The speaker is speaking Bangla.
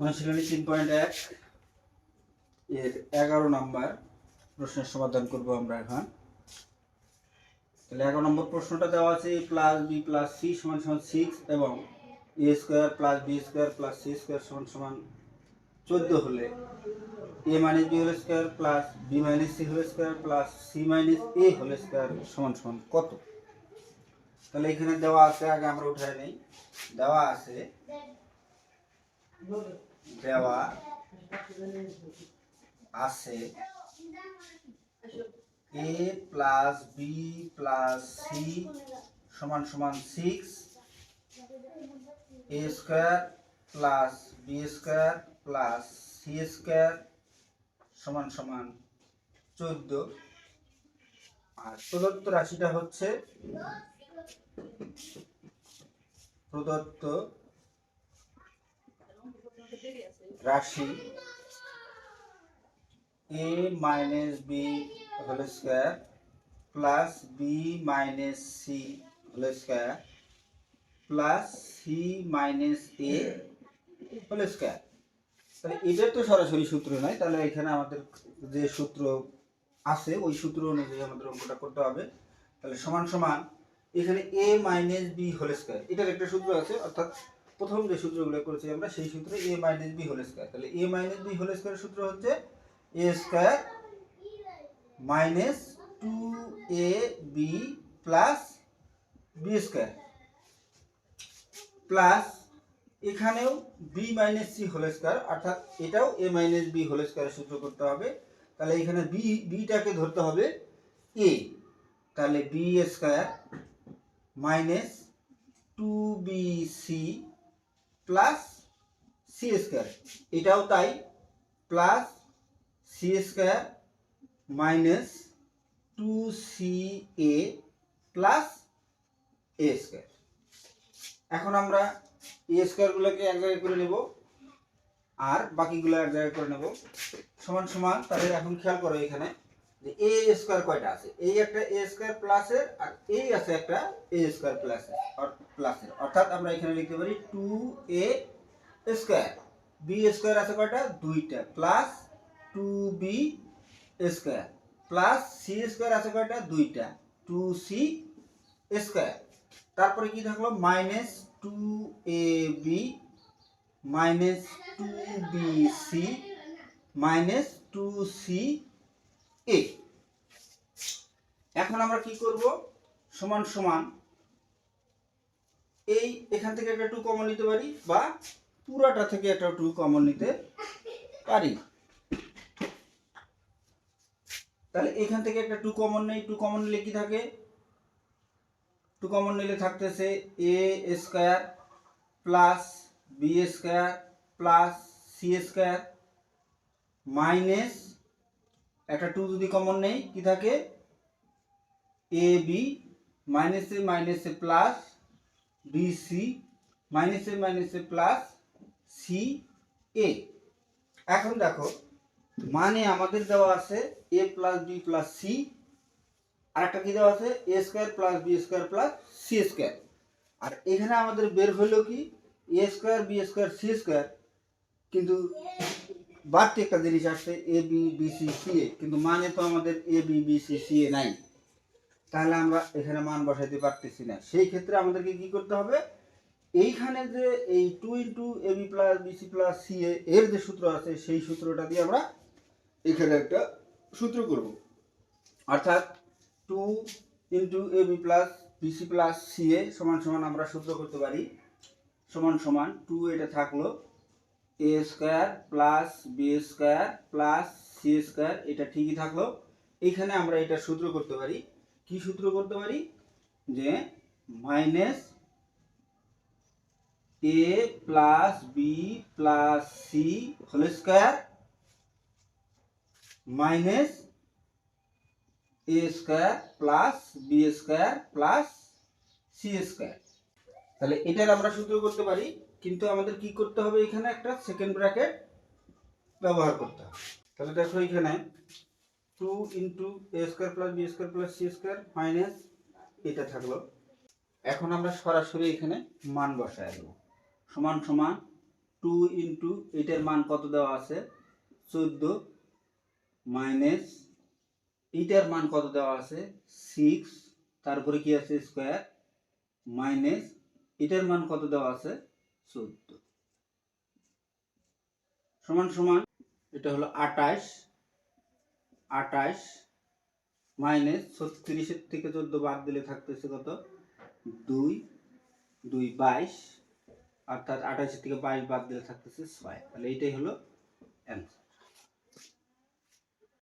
অনুশীলনী চোদ্দ হলে A minus B whole square plus B minus C whole square plus C minus A whole square সমান সমান কত? তাহলে এখানে দেওয়া আছে, আগে আমরা উঠাই নেই, দেওয়া আছে দেওয়া আছে A plus B plus C সমান সমান six, A square plus B square plus C square সমান সমান চোদ্দ। আর প্রদত্ত রাশিটা হচ্ছে প্রদত্ত রাশি A minus B whole square plus B minus C whole square plus C minus A whole square তাহলে এটার তো সরাসরি সূত্র নয় তাহলে এখানে আমাদের যে সূত্র আছে, ওই সূত্র অনুযায়ী আমাদের অঙ্কটা করতে হবে। তাহলে সমান সমান এখানে A minus B whole square এটার একটা সূত্র আছে, অর্থাৎ প্রথম যে সূত্রগুলো করেছি আমরা, সেই সূত্রে A minus B whole square তাহলে A minus B whole square সূত্র হচ্ছে A square minus two A B plus B square plus এখানেও B minus C whole square অর্থাৎ এটাও এ মাইনাস বি হোল স্কোয়ারের সূত্র করতে হবে। তাহলে এখানে বি বিটাকে ধরতে হবে এ তাহলে B square minus two B C plus C square এটাও তাই plus C square minus two C A plus A square এখন আমরা এ স্কোয়ারগুলোকে এক জায়গায় করে নেব, আর বাকিগুলো এক জায়গায় করে নেব। সমান সমান তাদের এখন খেয়াল করো এখানে, যে এ স্কোয়ার কয়টা আছে? এই একটা এ স্কোয়ার প্লাসের আর এই আছে একটা এ স্কোয়ার প্লাসের প্লাসের অর্থাৎ আমরা এখানে লিখতে পারি two A square B square আছে কয়টা? দুইটা। Plus two B square plus C square আছে কয়টা? দুইটা। টু সি স্কোয়ার তারপরে কি থাকল? Minus two A B minus two B C minus two C A এখন আমরা কি করব? সমান সমান এই এখান থেকে একটা টু কমন নিতে পারি বা পুরাটা থেকে একটা টু কমন নিতে পারি। তাহলে এখান থেকে একটা টু কমন নেই টু কমন নিলে কি থাকে? টু কমন নিলে থাকতেছে A square plus B square plus C square minus একটা টু যদি কমন নেই, কি থাকে? এ বি মাইনাসে মাইনাসে প্লাস বি সি মাইনাসে মাইনাসে প্লাস সি এ এখন দেখো মানে আমাদের দেওয়া আছে A plus B plus C আর একটা কি দেওয়া আছে? A square plus B square plus C square আর এখানে আমাদের বের হলো কি? A square B square C square কিন্তু বাড়তি একটা জিনিস আসছে A B B C C A কিন্তু মানে তো আমাদের A B B C C A নাই। তাহলে আমরা এখানে মান বসাইতে পারতেছি না। সেই ক্ষেত্রে আমাদেরকে কি করতে হবে? এইখানে যে এই two into A B plus B C plus C A এর যে সূত্র আছে, সেই সূত্রটা দিয়ে আমরা এখানে একটা সূত্র করব। অর্থাৎ two into A B plus B C plus C A সমান সমান আমরা সূত্র করতে পারি। সমান সমান টু এটা থাকল A square plus B square plus C square এটা ঠিকই থাকল। এখানে আমরা এটা সূত্র করতে পারি। কি সূত্র করতে পারি? যে minus A plus B plus C whole square minus A square plus B square plus C square তাহলে এটার আমরা সূত্র করতে পারি, কিন্তু আমাদের কি করতে হবে এখানে? একটা সেকেন্ড ব্র্যাকেট ব্যবহার করতে হবে। তাহলে দেখো এখানে two into A square plus B square plus C square minus এটা থাকল। এখন আমরা সরাসরি এখানে মান বসায় দেবো। সমান সমান টু ইন্টু এইটার মান কত দেওয়া আছে? চোদ্দ মাইনাস এইটার মান কত দেওয়া আছে? সিক্স তারপরে কি আছে? স্কোয়ার মাইনাস এটার মান কত দেওয়া আছে? চোদ্দ। সমান সমান এটা হলো আটাশ আটাশ মাইনাস ছত্রিশের থেকে চোদ্দ বাদ দিলে থাকতেছে কত? দুই দুই বাইশ, অর্থাৎ আঠাশের থেকে বাইশ বাদ দিলে থাকতেছে ছয়। তাহলে এইটাই হলো অ্যান্সার